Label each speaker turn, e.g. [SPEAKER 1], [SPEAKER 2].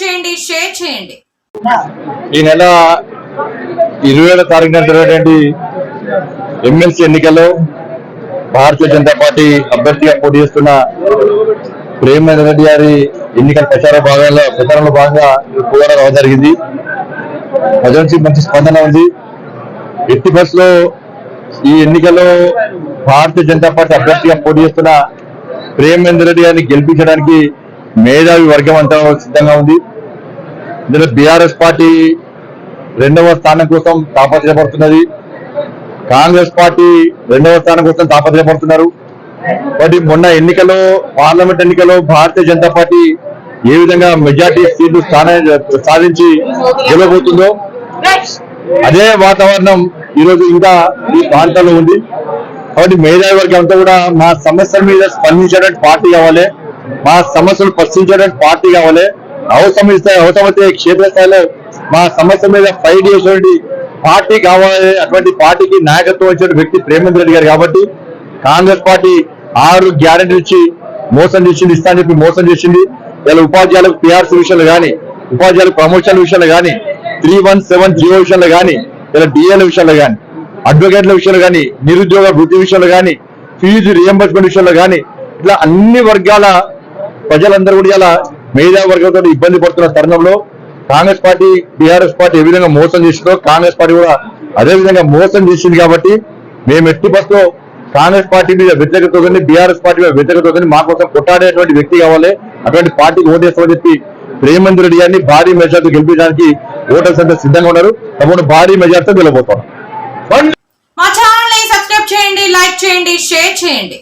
[SPEAKER 1] చేయండి షేర్ చేయండి.
[SPEAKER 2] ఈ నెల ఇరవై ఏడో తారీఖున జరిగినటువంటి ఎమ్మెల్సీ ఎన్నికల్లో భారతీయ జనతా పార్టీ అభ్యర్థిగా పోటీ చేస్తున్న ప్రేమేంద్ర రెడ్డి గారి ఎన్నికల ప్రచార భాగంలో ప్రచారంలో భాగంగా కూడా రావడం జరిగింది. ప్రజల నుంచి మంచి స్పందన ఉంది. ఎట్టి బస్సులో ఈ ఎన్నికల్లో భారతీయ జనతా పార్టీ అభ్యర్థిగా పోటీ చేస్తున్న ప్రేమేంద్ర రెడ్డి గారిని గెలిపించడానికి మేధావి వర్గం అంతా సిద్ధంగా ఉంది. ఇందులో బీఆర్ఎస్ పార్టీ రెండవ స్థానం కోసం తాపత్రయపడుతున్నది. కాంగ్రెస్ పార్టీ రెండవ స్థానం కోసం తాపత్రయపడుతున్నారు. కాబట్టి మొన్న ఎన్నికలో పార్లమెంట్ ఎన్నికలో భారతీయ జనతా పార్టీ ఏ విధంగా మెజార్టీ సీట్లు స్థానం సాధించి గెలవబోతుందో అదే వాతావరణం ఈరోజు ఇంకా ఈ ప్రాంతంలో ఉంది. కాబట్టి మేధావి వర్గం అంతా కూడా మా సమస్యల మీద స్పందించడానికి పార్టీ కావాలి. మా సమస్యలు పరిశీలించడానికి పార్టీ కావాలి. అవసరమైతే అవసరమైతే క్షేత్రస్థాయిలో మా సమస్య మీద ఫైట్ చేసేటువంటి పార్టీ కావాలి. అటువంటి పార్టీకి నాయకత్వం ఇచ్చిన వ్యక్తి ప్రేమేంద్ర రెడ్డి గారు కాబట్టి కాంగ్రెస్ పార్టీ ఆరు గ్యారెంటీ ఇచ్చి మోసం చేసింది ఇస్తా అని చెప్పి మోసం చేసింది. ఇలా ఉపాధ్యాయులకు పిఆర్సీ విషయంలో కానీ ఉపాధ్యాయులకు ప్రమోషన్ల విషయంలో కానీ త్రీ వన్ సెవెన్ జీరో విషయంలో కానీ ఇలా డిఎల్ విషయంలో కానీ అడ్వకేట్ల విషయంలో కానీ నిరుద్యోగ వృత్తి విషయంలో కానీ ఫీజు రియంబర్స్మెంట్ విషయంలో కానీ ఇట్లా అన్ని వర్గాల ప్రజలందరూ కూడా ఇలా మేధా వర్గంతో ఇబ్బంది పడుతున్న తరుణంలో కాంగ్రెస్ పార్టీ బీఆర్ఎస్ పార్టీ ఏ విధంగా మోసం చేసిందో కాంగ్రెస్ పార్టీ కూడా అదే విధంగా మోసం చేసింది కాబట్టి మేము ఎట్టి బస్సులో కాంగ్రెస్ పార్టీ మీద వ్యతిరేకత బీఆర్ఎస్ పార్టీ మీద వ్యతిరేకత మా కోసం కొట్టాడేటువంటి వ్యక్తి కావాలి. అటువంటి పార్టీకి ఓటేస్తామని చెప్పి ప్రేమేంద్ర రెడ్డి గారిని భారీ మెజార్టీ గెలిపించడానికి ఓటర్స్ అంతా సిద్ధంగా ఉన్నారు. తప్పకుండా భారీ మెజార్టీతో గెలబోతాం
[SPEAKER 1] మా ఛానల్ని సబ్స్క్రైబ్ చేయండి లైక్ చేయండి షేర్ చేయండి.